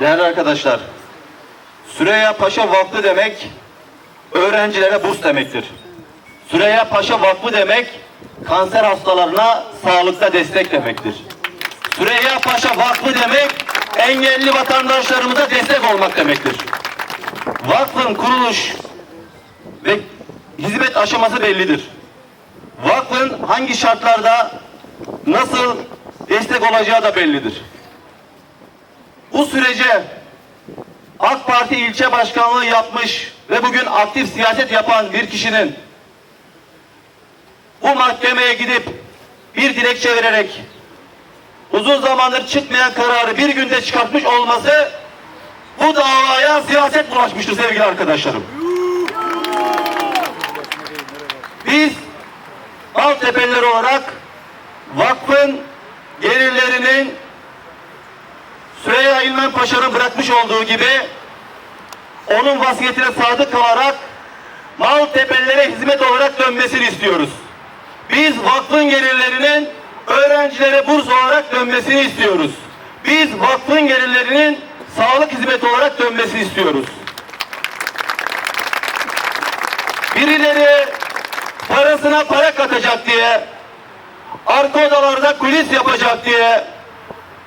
Değerli arkadaşlar, Süreyya Paşa Vakfı demek öğrencilere burs demektir. Süreyya Paşa Vakfı demek kanser hastalarına sağlıkta destek demektir. Süreyya Paşa Vakfı demek engelli vatandaşlarımıza destek olmak demektir. Vakfın kuruluş ve hizmet aşaması bellidir. Vakfın hangi şartlarda nasıl destek olacağı da bellidir. Bu sürece AK Parti ilçe başkanlığı yapmış ve bugün aktif siyaset yapan bir kişinin bu mahkemeye gidip bir dilekçe vererek uzun zamandır çıkmayan kararı bir günde çıkartmış olması bu davaya siyaset bulaşmıştır sevgili arkadaşlarım. Biz Maltepe'liler olarak vakfın gelirlerinin İlmen Paşa'nın bırakmış olduğu gibi onun vasiyetine sadık kalarak Maltepe'lilere hizmet olarak dönmesini istiyoruz. Biz vakfın gelirlerinin öğrencilere burs olarak dönmesini istiyoruz. Biz vakfın gelirlerinin sağlık hizmeti olarak dönmesini istiyoruz. Birileri parasına para katacak diye, arka odalarda kulis yapacak diye,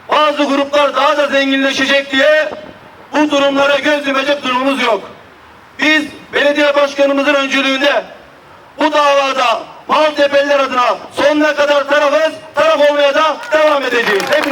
bazı gruplar daha da zenginleşecek diye bu durumlara göz yumacak durumumuz yok. Biz belediye başkanımızın öncülüğünde bu davada Maltepe'liler adına sonuna kadar tarafız, taraf olmaya da devam edeceğiz. Ediyoruz.